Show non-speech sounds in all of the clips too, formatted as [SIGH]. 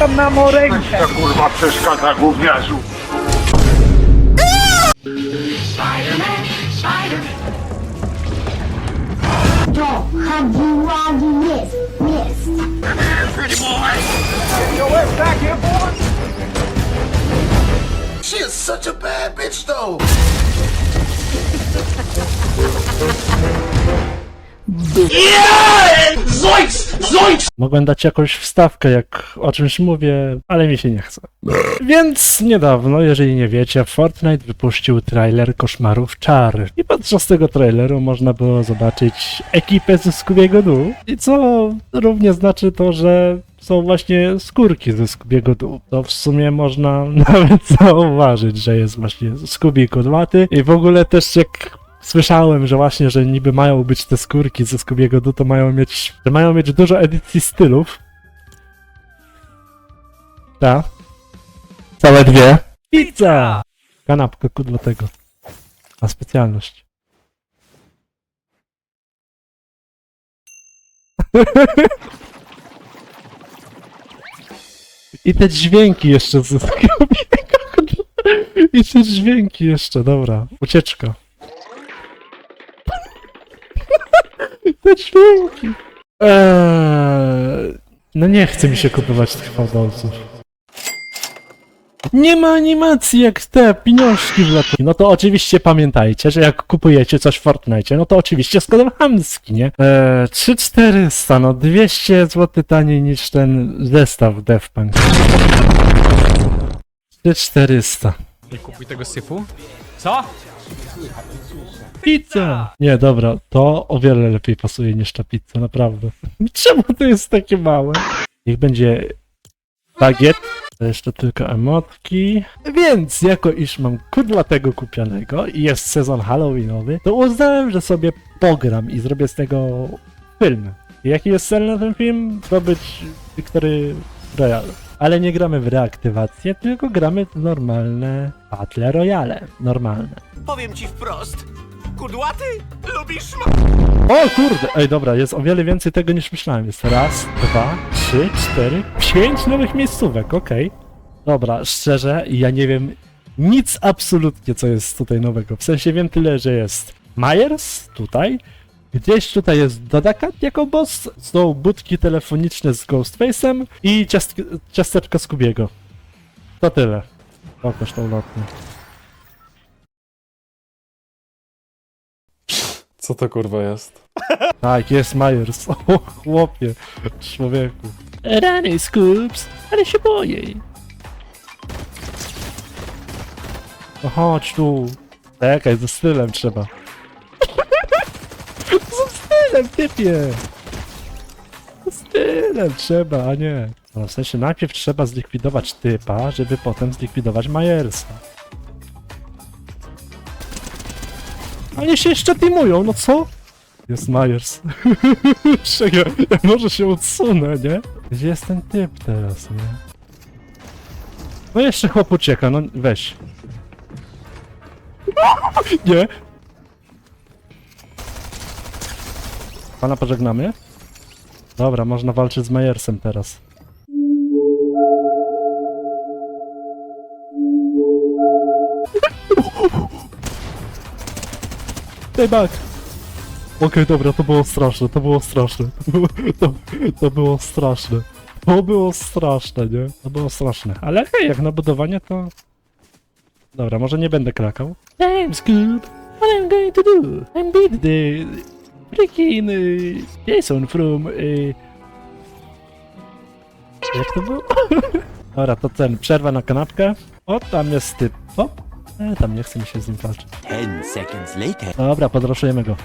Czekam na morękę. Ta kurwa przeszkadza gówniarzu. To huggy wuggy miss, miss. She is such a bad bitch, though. Mogłem dać jakąś wstawkę, jak o czymś mówię, ale mi się nie chce. Więc niedawno, jeżeli nie wiecie, Fortnite wypuścił trailer Koszmarów Czar. I podczas tego traileru można było zobaczyć ekipę ze Scoobiego Doo. I co równie znaczy to, że są właśnie skórki ze Scoobiego Doo. To w sumie można [LAUGHS] nawet zauważyć, że jest właśnie Scooby kudłaty. I w ogóle też jak Słyszałem, że właśnie, że niby mają być te skórki ze Scoobiego Doo, to mają mieć, że mają mieć dużo edycji stylów. Ta. Całe dwie. Pizza! Kanapka kudła tego. Na specjalność. [LAUGHS] I te dźwięki jeszcze ze Scoobiego. [LAUGHS] I te dźwięki jeszcze, dobra. Ucieczka. Te dźwięki. Eee, no nie chce mi się kupować tych fałdolców. Nie ma animacji jak te pieniążki w latu. No to oczywiście pamiętajcie, że jak kupujecie coś w Fortnite, no to oczywiście z kodem hamski, nie? Eee, 3400, no 200 zł taniej niż ten zestaw Defpunk. 3400. Nie kupuj tego syfu. Co? Pizza! Nie, dobra, to o wiele lepiej pasuje niż ta pizza, naprawdę. [LAUGHS] Czemu to jest takie małe? Niech będzie bagiet. To jeszcze tylko emotki. Więc, jako iż mam kudlatego kupionego i jest sezon halloweenowy, to uznałem, że sobie pogram i zrobię z tego film. Jaki jest cel na ten film? Zdobyć Victory Royale. Ale nie gramy w reaktywację, tylko gramy w normalne Battle Royale. Normalne. Powiem ci wprost. Kudłaty? Lubisz O kurde! Ej, dobra, jest o wiele więcej tego niż myślałem. Jest raz, dwa, trzy, cztery, pięć nowych miejscówek, okej. Dobra, szczerze, ja nie wiem nic absolutnie, co jest tutaj nowego. W sensie wiem tyle, że jest Myers tutaj, gdzieś tutaj jest Dodakat jako boss, są budki telefoniczne z Ghostface'em i ciast ciasteczka Skubiego. To tyle. Pokaż tą lotnię. Co to kurwa jest? [LAUGHS] Tak, jest Myers. O, chłopie, człowieku. Rany, Scoops, ale się boję. No chodź tu. Czekaj, ze stylem trzeba. [LAUGHS] ze stylem, typie. Ze stylem trzeba, a nie. No, w sensie najpierw trzeba zlikwidować typa, żeby potem zlikwidować Myersa. Oni się jeszcze teamują, no co? Jest Myers. [LAUGHS] Czekaj, ja może się odsunę, nie? Gdzie jest ten typ teraz, nie? No jeszcze chłop ucieka, no weź. [LAUGHS] Nie. Pana pożegnamy? Dobra, można walczyć z Majersem teraz. Stay back! Okej, dobra, to było straszne, to było straszne. [LAUGHS] To było, to, to było straszne. To było straszne, nie? To było straszne. Ale hej, jak na budowanie to... Dobra, może nie będę krakał. I'm Scoop. What I'm going to do? I'm beat the... Freaking... y, Jason from... y, Jak to było? [LAUGHS] Dobra, to ten, przerwa na kanapkę. O, tam jest typ. O, e, tam nie chce mi się z nim walczyć. Ten seconds later. Dobra, podroszujemy go.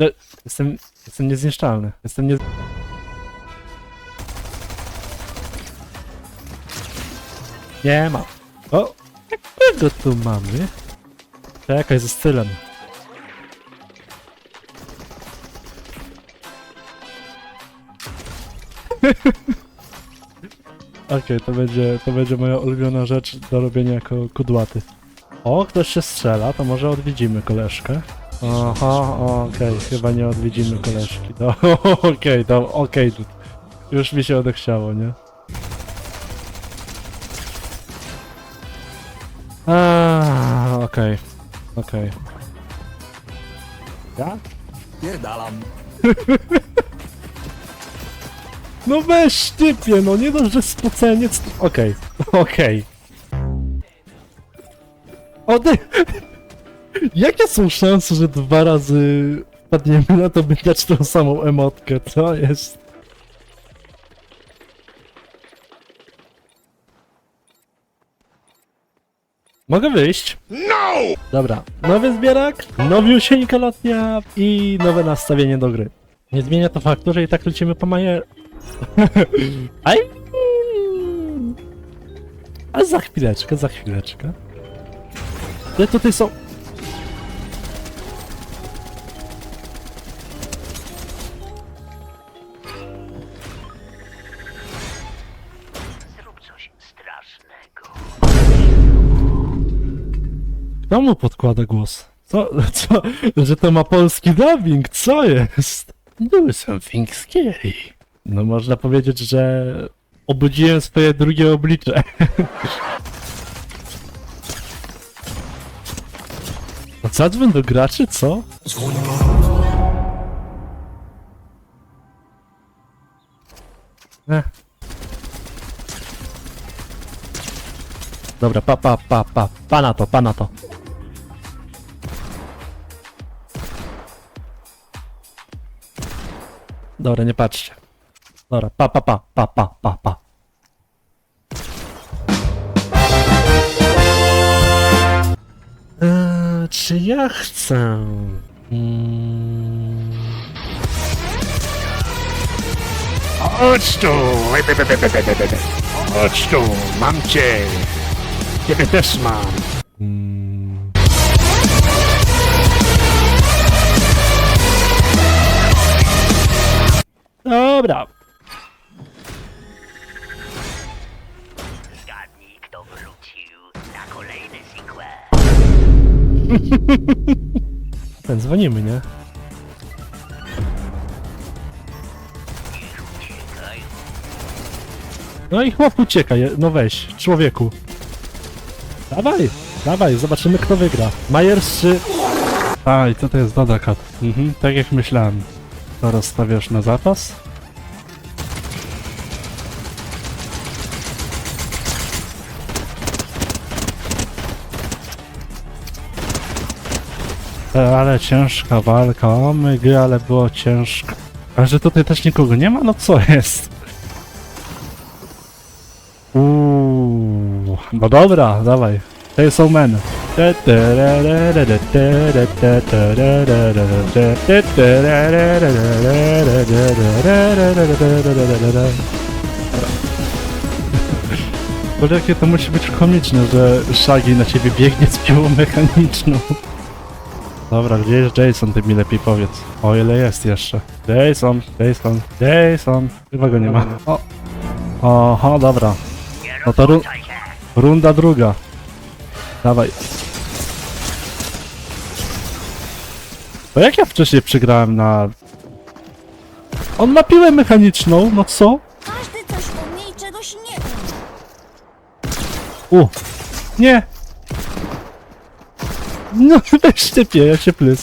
E, Jestem, jestem niezniszczalny. Jestem nie... Nie ma. O, jakiego tu mamy? Czekaj, ze stylem. [LAUGHS] Okej, to będzie, to będzie moja ulubiona rzecz do robienia jako kudłaty. O, ktoś się strzela, to może odwiedzimy koleżkę. Aha, okej, chyba nie odwiedzimy koleżki. No, [LAUGHS] okej, to okej. Już mi się odechciało, nie? Aaa, okej. Okej. Ja? Pierdalam. [LAUGHS] No weź typie, no nie dość, że spoceniec. Okej, [LAUGHS] okej. Ode... [LAUGHS] Jakie są szanse, że dwa razy wpadniemy na to, by dać tą samą emotkę? Co jest? Mogę wyjść? No! Dobra, nowy zbierak, nowiusieńka lotnia i nowe nastawienie do gry. Nie zmienia to faktu, że i tak lecimy po Majer... [LAUGHS] Aj! A za chwileczkę, za chwileczkę. Ale tutaj są... Kto mu podkłada głos? Co, [LAUGHS] co, że to ma polski dubbing, co jest? Do something scary. No można powiedzieć, że obudziłem swoje drugie oblicze. A [LAUGHS] zadzwoń do graczy, co? Eh. Dobra, pa, pa, pa, pa, to, pa na to. Dobra, nie patrzcie. Dobra, pa, pa, pa, pa, pa, pa, pa. Eee, czy ja chcę? Mm, Chodź tu! Chodź tu, mam cię! Ciebie też mam! mm. Dobra. [LAUGHS] Ten dzwonimy, nie? No i chłop ucieka, no weź, człowieku. Dawaj, dawaj, zobaczymy kto wygra. Majers czy... A, i co to jest Dodakat? Mhm, tak jak myślałem. To rozstawiasz na zapas? Ale ciężka walka, o mygy, ale było ciężko. A że tutaj też nikogo nie ma? No co jest? Uuu, no dobra, dawaj. Te są men. Bo jakie to musi być komiczne, że Shaggy na ciebie biegnie z piłą mechaniczną. Dobra, gdzie jest Jason, ty mi lepiej powiedz. O ile jest jeszcze. Jason, Jason, Jason. Chyba go nie ma. O. Oho, dobra. No to ru runda druga. Dawaj. Bo jak ja wcześniej przegrałem na... On ma piłę mechaniczną, no co? Każdy coś umie i czegoś nie umie. U. Nie. No [LAUGHS] typie, ja się plys.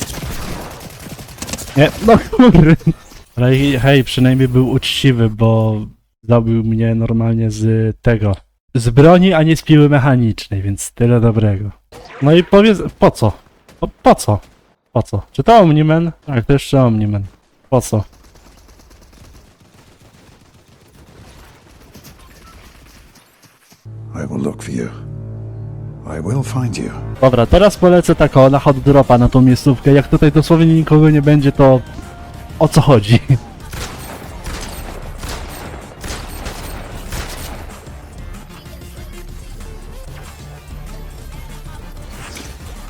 Nie, [LAUGHS] no kurde. Ale hej, przynajmniej był uczciwy, bo zabił mnie normalnie z tego. Z broni, a nie z piły mechanicznej, więc tyle dobrego. No i powiedz, po co? Po, po co? Po co? Czy to Omniman? Tak, to jeszcze Omniman. Po co? I will look for you. I will find you. Dobra, teraz polecę tak o, na hot dropa na tą miejscówkę. Jak tutaj dosłownie nikogo nie będzie, to o co chodzi? [LAUGHS]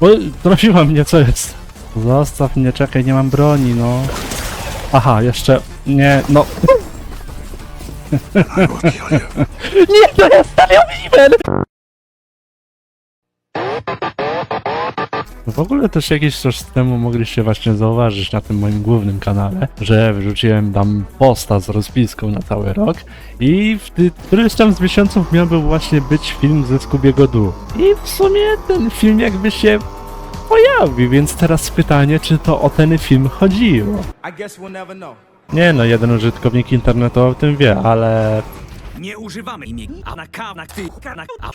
Bo trafiła mnie, co jest? Zostaw mnie, czekaj, nie mam broni, no. Aha, jeszcze... Nie, no... I will kill you. [LAUGHS] Nie, to jest Stadion W ogóle też jakiś czas temu mogliście właśnie zauważyć na tym moim głównym kanale, że wrzuciłem tam posta z rozpiską na cały rok i w któryś tam z miesiąców miał był właśnie być film ze Scoobiego Doo. I w sumie ten film jakby się pojawił, więc teraz pytanie, czy to o ten film chodziło? Nie no, jeden użytkownik internetu o tym wie, ale Nie używamy imię, a na K, na ty, na a.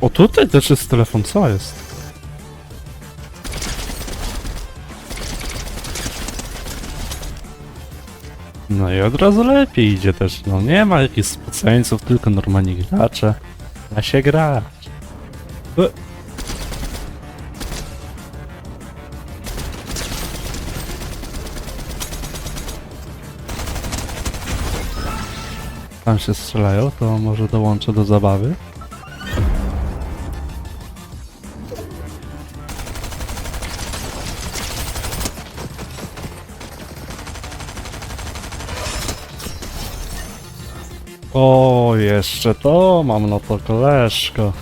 O tutaj też jest telefon, co jest? No i od razu lepiej idzie też, no nie ma jakichś spoceńców, tylko normalni gracze. Da się grać. E. Tam się strzelają, to może dołączę do zabawy. O, jeszcze to mam, no to koleżko.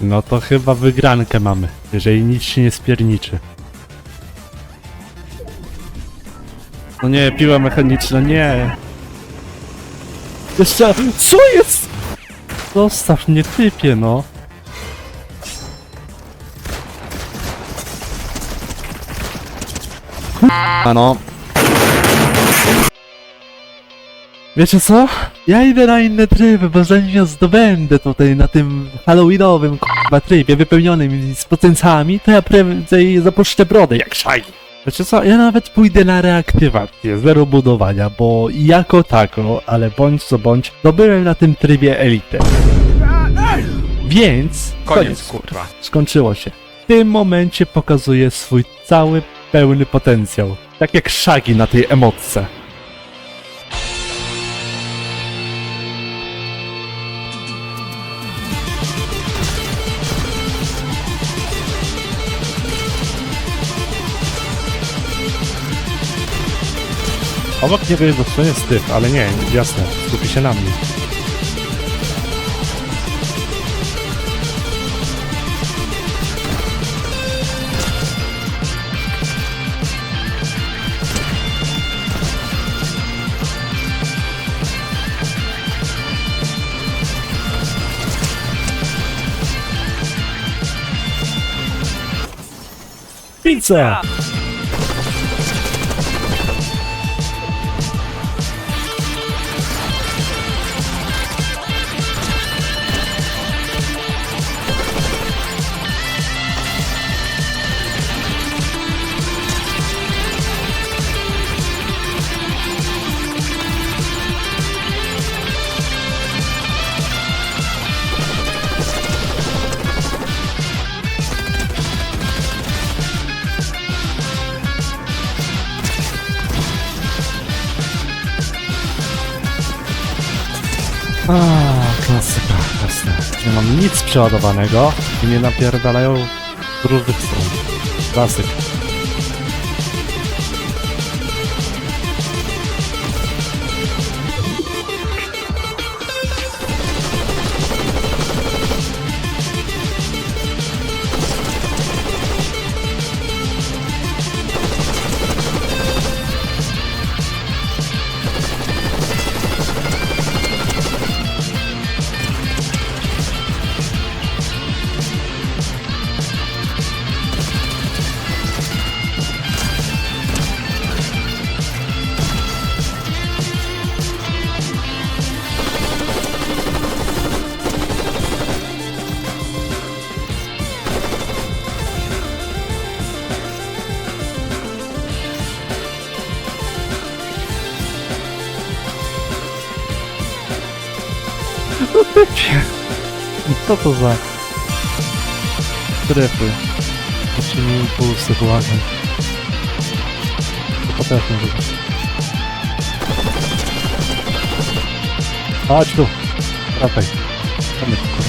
No to chyba wygrankę mamy, jeżeli nic się nie spierniczy. No nie, piła mechaniczna, nie. Jeszcze, co jest? Zostaw mnie, typie, no. A no. Wiecie co? Ja idę na inne tryby, bo zanim ja zdobędę tutaj na tym halloweenowym k***a trybie wypełnionym z potencjami, to ja prędzej zapuszczę brodę jak szagi. Wiecie co? Ja nawet pójdę na reaktywację, zero budowania, bo jako tako, ale bądź co bądź, dobyłem na tym trybie elitę. Więc... Koniec, kurwa. Skończyło się. W tym momencie pokazuje swój cały, pełny potencjał. Tak jak szagi na tej emotce. Obok niego jest dosłownie styw, ale nie, jasne, skupi się na mnie. Pizza! Nic przeładowanego i mnie napierdalają z różnych stron. Klasyk. Typie. Co to za strefy? Mi impulsy błagam. To potrafię robić. Chodź tu. Tu, kurwa.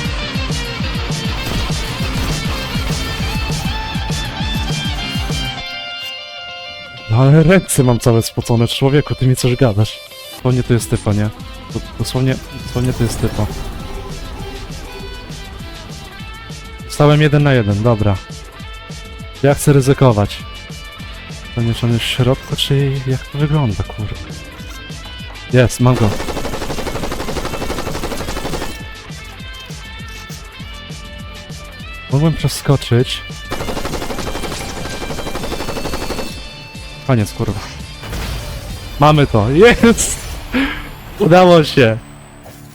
No ale ręce mam całe spocone, człowieku, ty mi coś gadasz. Dosłownie to jest typa, nie? Dosłownie, dosłownie to jest typa. Zostałem jeden na jeden, dobra. Ja chcę ryzykować. Jest w środku, czy jak to wygląda, kurwa? Jest, mam go. Mogłem przeskoczyć. Koniec, kurwa. Mamy to, jest! Udało się!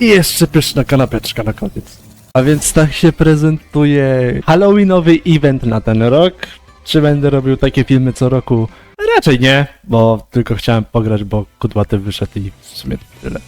I jeszcze pyszna kanapeczka na koniec. A więc tak się prezentuje Halloweenowy event na ten rok. Czy będę robił takie filmy co roku? Raczej nie, bo tylko chciałem pograć, bo kudłaty wyszedł i w sumie tyle.